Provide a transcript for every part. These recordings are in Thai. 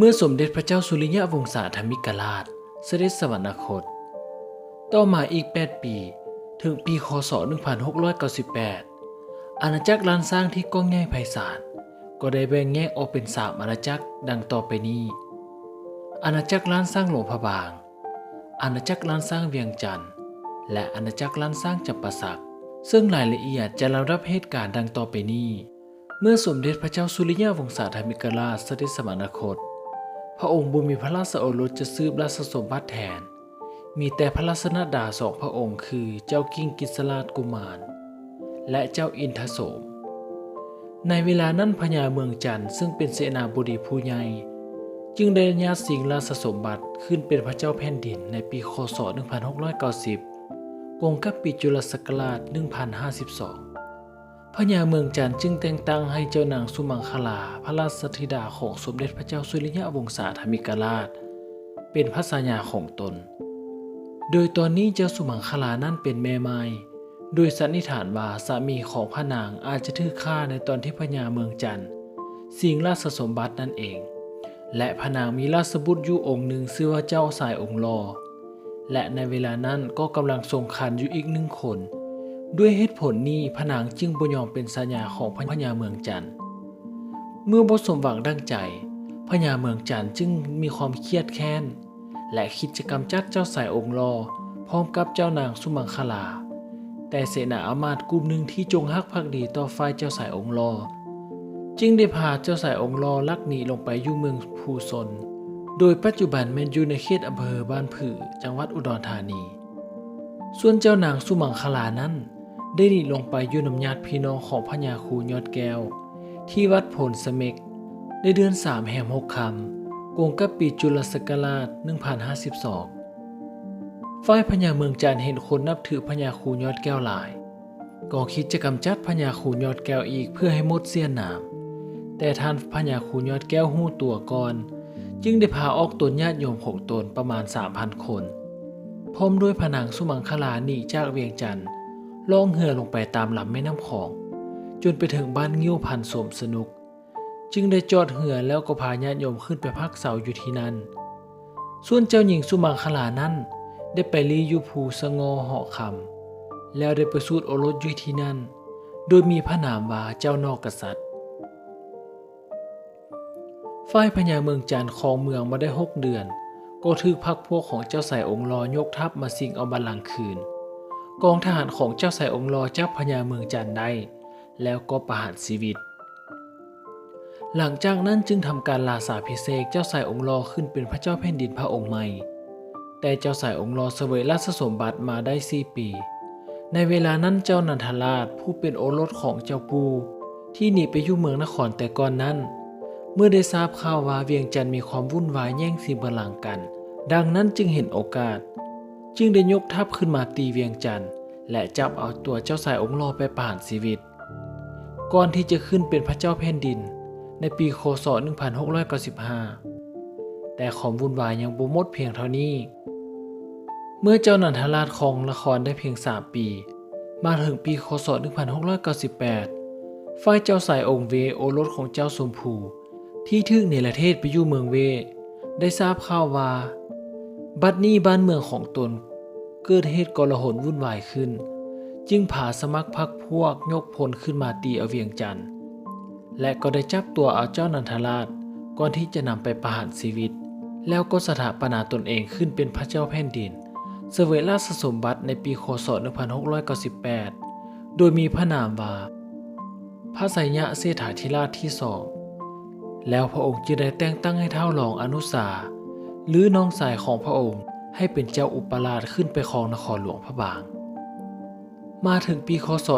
เมื่อสมเด็จพระเจ้าสุริยะวงศาธมิกราช เสด็จสวรรคต ต่อมาอีก 8 ปี ถึงปีคศ 1698 อาณาจักรลานสร้างที่ก้องใหญ่ไพศาลก็ได้แบ่งแยกออกเป็นสามอาณาจักรดังต่อไปนี้ อาณาจักรล้านสร้างหลวงพระบาง อาณาจักรล้านสร้างเวียงจันทร์ และอาณาจักรล้านสร้างจับประสักซึ่งรายละเอียดจะลำดับเหตุการณ์ดังต่อไปนี้ เมื่อสมเด็จพระเจ้าสุริยะวงศาธมิกราชเสด็จสวรรคต พระองค์บุมีพระราชโอรสจะซืบราชสมบัติแทน มีแต่พระราชนดาสองพระองค์คือเจ้ากิ้งกิสราชกุมาร และเจ้าอินทโสม ในเวลานั้นพญาเมืองจันทร์ซึ่งเป็นเสนาบดีผู้ใหญ่จึงได้ญาติสิงราชสมบัติขึ้นเป็นพระเจ้าแผ่นดินในปีคศ 1690กงกับปีจุลศักราช 1052 พญาเมืองจันทร์จึงแต่งตั้งให้เจ้านางสุมังคลา พระราชธิดาของสมเด็จพระเจ้าสุริยะวงศาธมิกราช เป็นพระสายาของตน โดยตอนนี้เจ้าสุมังคลานั้นเป็นแม่ไม้โดยสันนิษฐานว่าสามีของพระนางอาจจะถือฆ่าในตอนที่พญาเมืองจันทร์สิงราชสมบัตินั่นเอง และพระนางมีราชบุตรอยู่องค์หนึ่งชื่อว่าเจ้าสายองค์ลอและในเวลานั้นก็กำลังทรงคันอยู่อีกหนึ่งคน ด้วยเหตุผลนี้พระนางจึงบ่ยอมเป็นสัญญาของพญาเมืองจันทร์เมื่อบสมหวังดังใจพญาเมืองจันทร์จึงมีความเครียดแค้น และคิดจะกำจัดเจ้าสายองค์ลอพร้อมกับเจ้านางสุมังคลา แต่เสนาอามาตย์กลุ่มหนึ่งที่จงฮักภักดีต่อฝ่ายเจ้าสายองค์ลอจึงได้พาเจ้าสายองค์ลอลักหนีลงไปอยู่เมืองภูซนโดยปัจจุบันแมนอยู่ในเขตอำเภอบ้านผือจังหวัดอุดรธานี ส่วนเจ้านางสุมังคลานั้น ได้หนีลงไปยู่นำญาติพี่น้องของพญาคูยอดแก้ว ที่วัดโพนสเมกในเดือนสามแห่งหกคำกงกับปีจุลศักราช1052ฝ่ายพญาเมืองจันเห็นคนนับถือพญาคูยอดแก้วหลายก็คิดจะกำจัดพญาคูยอดแก้วอีกเพื่อให้หมดเสียนหนามแต่ท่านพญาคูยอดแก้วหู้ตัวก่อน จึงได้พาออกตนญาติโยมของตนประมาณ 3,000 คน พร้อมด้วยผนังสุมังคลาหนีจากเวียงจันทร์ ล่องเหือลงไปตามลำแม่น้ำของ จนไปถึงบ้านงิ้วพันสมสนุก จึงได้จอดเหือแล้วก็พาญาติโยมขึ้นไปพักเสาอยู่ที่นั่น ส่วนเจ้าหญิงสุมังคลานั้น ได้ไปลียูภูสงอเหาะคำแล้วได้ไปสูดโอรสอยู่ที่นั่น โดยมีพระนามว่าเจ้านอกกษัตริย์ฝ่ายพญาเมืองจันทร์ของเมืองมาได้หกเดือน ก็ถูกพักพวกของเจ้าสายองค์ลอยกทัพมาสิงเอาบัลลังก์คืน กองทหารของเจ้าสายองค์ลอจับพญาเมืองจันทร์ได้ แล้วก็ประหารชีวิต หลังจากนั้นจึงทำการลาสาพิเศษเจ้าสายองค์ลอขึ้นเป็นพระเจ้าแผ่นดินพระองค์ใหม่ แต่เจ้าสายองค์ลอเสวยราชสมบัติมาได้สี่ปี ในเวลานั้นเจ้านันทราชผู้เป็นโอรสของเจ้าปูที่หนีไปอยู่เมืองนครแต่ก่อนนั้น เมื่อได้ทราบข่าวว่าเวียงจันทร์มีความวุ่นวายแย่งสิบลังกัน ดังนั้นจึงเห็นโอกาส จึงได้ยกทัพขึ้นมาตีเวียงจันทร์และจับเอาตัวเจ้าสายองค์ลอไปประหารชีวิต ก่อนที่จะขึ้นเป็นพระเจ้าแผ่นดิน ในปีคศ 1695 แต่ความวุ่นวายยังบ่หมดเพียงเท่านี้ เมื่อเจ้านันทราชของละครได้เพียง 3 ปี มาถึงปีคศ 1698 ฝ่ายเจ้าสายองค์เวโอรสของเจ้าสมภูที่ทึกเนรเทศไปอยู่เมืองเว ได้ทราบข่าวว่า บัดนี้บ้านเมืองของตน เกิดเหตุกลหนวุ่นวายขึ้น จึงผาสมัครพักพวกยกพลขึ้นมาตีเอาเวียงจันทร์และก็ได้จับตัวเอาเจ้านันทราชก่อนที่จะนำไปประหารชีวิต แล้วก็สถาปนาตนเองขึ้นเป็นพระเจ้าแผ่นดิน เสวยราชสมบัติในปีคศ 1698 โดยมีพระนามว่าพระไสยะเสถาธิราชที่สองแล้วพระองค์จึงได้แต่งตั้งให้เท่ารองอนุสาหรือน้องสายของพระองค์ ให้เป็นเจ้าอุปราชขึ้นไปครองนครหลวงพระบาง มาถึงปีคศ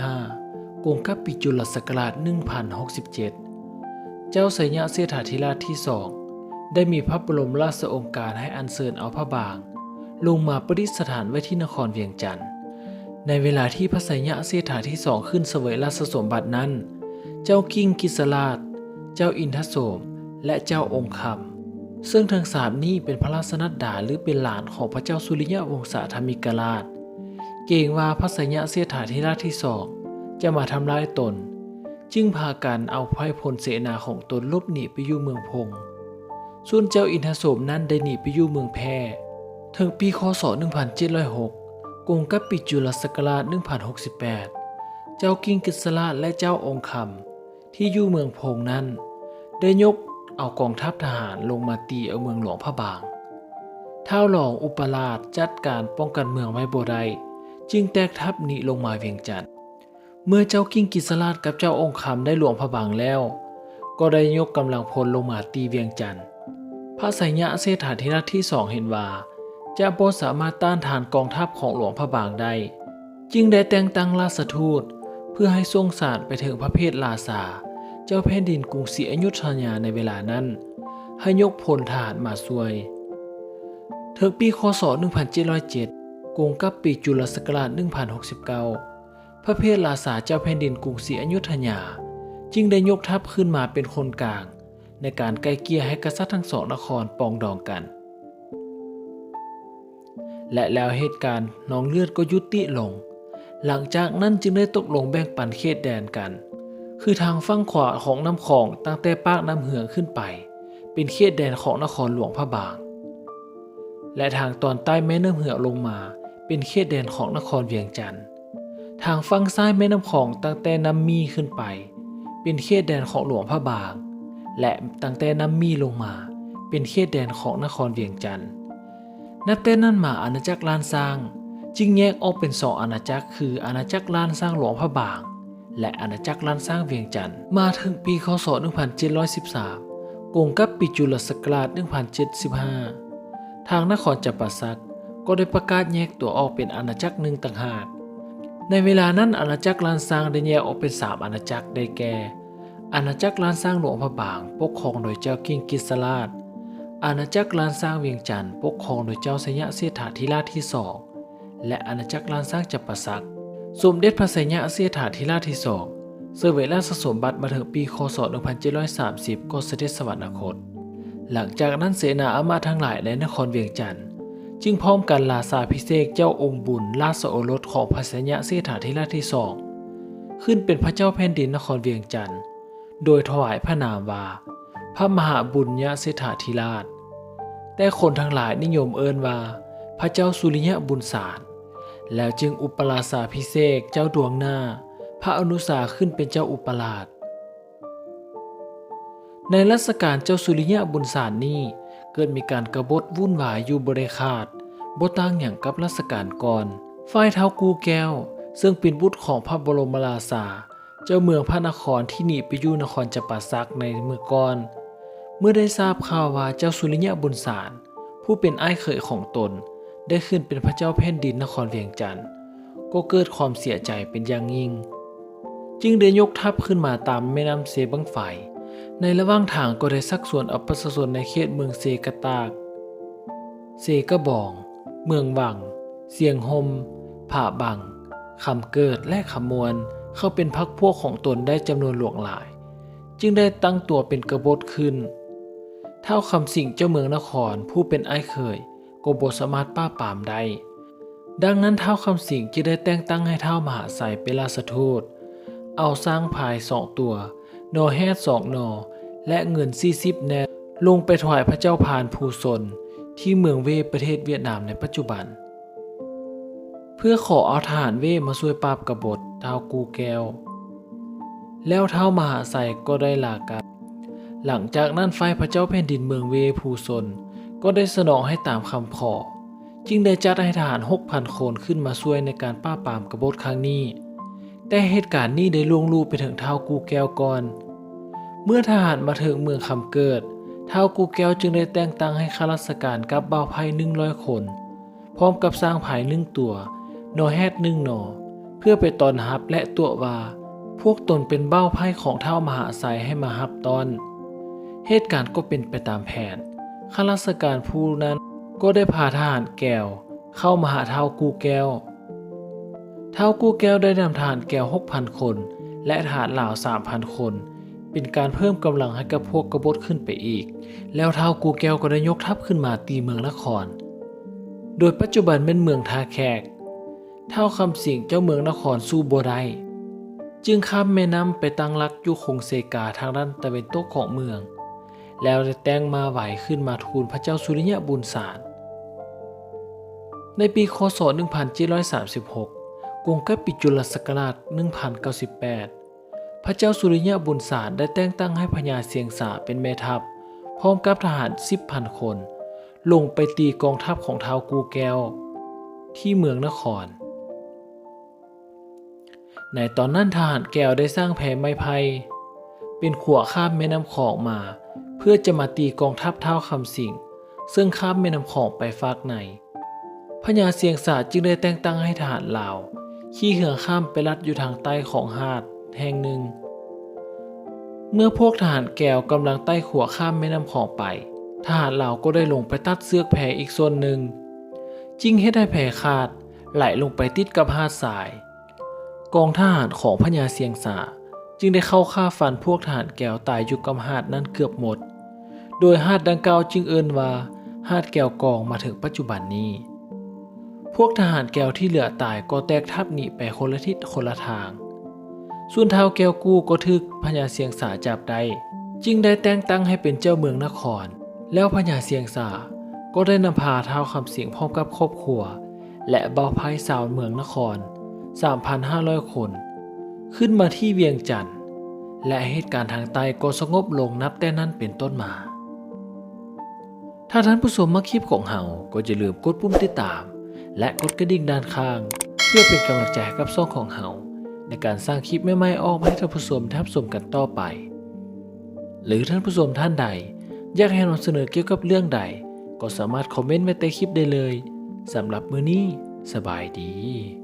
1705กงกับปีจุลศักราช 1067 เจ้าสยะเสถาธิราชที่สองได้มีพระบรมราชโองการให้อัญเชิญเอาพระบาง ลงมาประดิษฐานไว้ที่นครเวียงจันทร์ ในเวลาที่พระสยะเสถาที่สองขึ้นเสวยราชสมบัตินั้น เจ้ากิ้งกิสราช เจ้าอินทโสม และเจ้าองค์คำ ซึ่งทั้งสามนี้เป็นพระราชนัดดาหรือเป็นหลานของพระเจ้าสุริยะวงศาธมิกราช เกรงว่าพระไสยะเสถาธิราชที่สองจะมาทำร้ายตน จึงพากันเอาไพร่พลเสนาของตนลบหนีไปอยู่เมืองพง ส่วนเจ้าอินทโสมนั้นได้หนีไปอยู่เมืองแพร่ถึงปีคศ 1706กงกับปีจุลศักราช 1068 เจ้ากิงกิสราและเจ้าองค์คำที่อยู่เมืองพงนั้น ได้ยก เอากองทัพทหารลงมาตีเอาเมืองหลวงพระบางท้าวหลองอุปราชจัดการป้องกันเมืองไว้บ่ได้จึงแตกทัพหนีลงมาเวียงจันทน์เมื่อเจ้ากิ้งกิสราชกับเจ้าองค์คำได้หลวงพระบางแล้ว ก็ได้ยกกำลังพลลงมาตีเวียงจันทน์พระสัญญาเสถาธิราชที่สองเห็นว่าจะโบสามารถต้านทานกองทัพของหลวงพระบางได้ จึงได้แต่งตั้งราชทูตเพื่อให้ทรงสารไปถึงพระเพทลาสา เจ้าแผ่นดินกรุงศรีอยุธยาในเวลานั้น ให้ยกพลทหารมาช่วยถึงปีคศ 1707กรุงกับปีจุลศักราช 1069 พระเพทลาสาเจ้าแผ่นดินกรุงศรีอยุธยาจึงได้ยกทัพขึ้นมาเป็นคนกลาง ในการไกลเกลี่ยให้กษัตริย์ทั้งสองนครปองดองกัน และแล้วเหตุการณ์หนองเลือดก็ยุติลง หลังจากนั้นจึงได้ตกลงแบ่งปันเขตแดนกัน คือทางฝั่งขวาของน้ำคลองตั้งแต่ปากน้ำเหืองขึ้นไป เป็นเขตแดนของนครหลวงพระบาง และทางตอนใต้แม่น้ำเหืองลงมาเป็นเขตแดนของนครเวียงจันทร์ทางฝั่งซ้ายแม่น้ำคลองตั้งแต่น้ำมีขึ้นไป เป็นเขตแดนของหลวงพระบาง และตั้งแต่น้ำมีลงมา เป็นเขตแดนของนครเวียงจันทร์นับแต่นั้นมาอาณาจักรล้านสร้าง จึงแยกออกเป็นสองอาณาจักรคืออาณาจักรล้านสร้างหลวงพระบาง และอาณาจักรล้านสร้างเวียงจันทร์มาถึงปีคศ 1713กงกับปีจุลศักราช1075ทางนครจัปาสักก็ได้ประกาศแยกตัวออกเป็นอาณาจักรหนึ่งต่างหาก ในเวลานั้นอาณาจักรล้านสร้างได้แยกออกเป็นสามอาณาจักรได้แก่ อาณาจักรล้านสร้างหลวงพระบาง ปกครองโดยเจ้ากิ้งกิสราช อาณาจักรล้านสร้างเวียงจันทร์ปกครองโดยเจ้าสยะเสถาธิราชที่สองและอาณาจักรล้านสร้างจัปาสัก สมเด็จพระสยะเสถาธิราชที่สองเสวยราชสมบัติมาถึงปีคศ 1730 ก็เสด็จสวรรคต หลังจากนั้นเสนาอามาตย์ทั้งหลายในนครเวียงจันทร์จึงพร้อมกันลาซาพิเศษเจ้าองค์บุญราชโอรสของพระสยะเสถาธิราชที่สองขึ้นเป็นพระเจ้าแผ่นดินนครเวียงจันทร์โดยถวายพระนามว่า พระมหาบุญญาเสถาธิราช แต่คนทั้งหลายนิยมเอิ้นว่า พระเจ้าสุริยะบุญสาร แล้วจึงอุปราชาพิเศษเจ้าดวงหน้า พระอนุสาขึ้นเป็นเจ้าอุปราช ในรัชกาลเจ้าสุริยะบุญสารนี้เกิดมีการกรบฏวุ่นวายอยู่บริคาดบต่างอย่างกับรัชกาลก่อนฝ่ายเท้ากูแก้ว ซึ่งเป็นบุตรของพระบรมราชาเจ้าเมืองพระนครที่หนีไปอยู่นครจัปาสักในเมื่อก่อน เมื่อได้ทราบข่าวว่าเจ้าสุริยะบุญสารผู้เป็นอ้ายเขยของตน ได้ขึ้นเป็นพระเจ้าแผ่นดินนครเวียงจันทร์ก็เกิดความเสียใจเป็นอย่างยิ่ง จึงได้ยกทัพขึ้นมาตามแม่น้ำเซบังไฟในระหว่างทางก็ได้สักส่วนเอาประชาชนในเขตเมืองเซกตาก เซกะบอง เมืองบัง เสียงหมผ่าบังคำเกิดและคำมวลเข้าเป็นพักพวกของตนได้จำนวนหลวงหลาย จึงได้ตั้งตัวเป็นกบฏขึ้น เท่าคำสิ่งเจ้าเมืองนครผู้เป็นไอ้เคย ก็บสามารถป้าปามได้ ดังนั้นเท่าคำสิ่งจึงได้แต่งตั้งให้เท่ามหาไสเป็นราชทูต เอาสร้างพายสองตัวนอแฮดสองนอ และเงิน40แนลงไปถวายพระเจ้าพานภูซนที่เมืองเวประเทศเวียดนามในปัจจุบัน เพื่อขอเอาทหารเวมาช่วยปราบกบฏท้าวกูแก้ว แล้วเท้ามหาไสก็ได้ลากันหลังจากนั้นฝ่ายพระเจ้าแผ่นดินเมืองเวภูซน ก็ได้สนองให้ตามคำขอ จึงได้จัดให้ทหาร 6,000 คนขึ้นมาช่วยในการป้าปรามกบฏครั้งนี้ แต่เหตุการณ์นี้ได้ล่วงลู่ไปถึงเท้าวกูแก้วก่อน เมื่อทหารมาถึงเมืองคำเกิด เท้าวกูแก้วจึงได้แต่งตั้งให้ข้าราชการกับบ่าวไพ่หนึ่งร้อยคน พร้อมกับสร้างผายหนึ่งตัวนอแฮดหนึ่งหนอ เพื่อไปตอนฮับและตัวว่าพวกตนเป็นเบ้าไพ่ของเท้ามหาไซให้มาฮับตอน เหตุการณ์ก็เป็นไปตามแผน ข้าราชการผู้นั้นก็ได้พาทหารแก้วเข้ามาหาเท้ากูแก้ว เท้ากูแก้วได้นำทหารแก้ว6,000คน และทหารเหล่าว3,000คน เป็นการเพิ่มกำลังให้กับพวกกบฏขึ้นไปอีก แล้วเท้ากูแก้วก็ได้ยกทัพขึ้นมาตีเมืองนคร โดยปัจจุบันเป็นเมืองทาแขก เท่าคำสิงเจ้าเมืองนครสู้บ่ได้จึงข้ามแม่น้ำไปตั้งรักอยู่คงเซกาทางด้านตะวันตกของเมือง แล้วได้แต่งมาไหวขึ้นมาทูลพระเจ้าสุริยะบุญศาสตร์ในปีคศ 1736กรุงกปปิจุลศักราช 1098 พระเจ้าสุริยะบุญศาสตร์ได้แต่งตั้งให้พญาเสียงสาเป็นแม่ทัพ พร้อมกับทหาร 10,000 คน ลงไปตีกองทัพของท้าวกูแก้ว ที่เมืองนคร ในตอนนั้นทหารแก้วได้สร้างแพไม้ไผ่เป็นขัวข้ามแม่น้ำของมา พื่อจะมาตีกองทัพเท้าคำสิงซึ่งข้ามแม่น้ำของไปฝากในพญาเสียงสาจึงได้แต่งตั้งให้ทหารลาว ขี่เหือข้ามไปลัดอยู่ทางใต้ของหาดแห่งหนึ่ง เมื่อพวกทหารแก้วกำลังใต้ขัวข้ามแม่น้ำของไป ทหารลาวก็ได้ลงไปตัดเสื้อแพอีกส่วนหนึ่งจึงให้ได้แพขาดไหลลงไปติดกับหาดทราย กองทหารของพญาเสียงสาจึงได้เข้าฆ่าฟันพวกทหารแก้วตายอยู่กับหาดนั้นเกือบหมด โดยหาดดังกล่าวจึงเอิ้นว่าหาดแก้วกองมาถึงปัจจุบันนี้ พวกทหารแก้วที่เหลือตายก็แตกทับหนีไปคนละทิศคนละทาง ส่วนเท้าแก้วกู้ก็ทึกพญาเสียงสาจับได้จึงได้แต่งตั้งให้เป็นเจ้าเมืองนคร แล้วพญาเสียงสาก็ได้นำพาเท้าคำเสียงพร้อมกับครอบครัว และเบาไพ่สาวเมืองนคร 3,500 คน ขึ้นมาที่เวียงจันทร์และเหตุการณ์ทางใต้ก็สงบลงนับแต่นั้นเป็นต้นมา ถ้าท่านผู้ชมมาคลิปของเฮาก็อย่าลืมกดปุ่มติดตาม และกดกระดิ่งด้านข้าง เพื่อเป็นกำลังใจให้กับช่องของเฮาในการสร้างคลิปใหม่ๆออกมาให้ท่านผู้ชมทับชมกันต่อไป หรือท่านผู้ชมท่านใด อยากให้เราเสนอเกี่ยวกับเรื่องใด ก็สามารถคอมเมนต์ไว้ใต้คลิปได้เลยสำหรับมื้อนี้สบายดี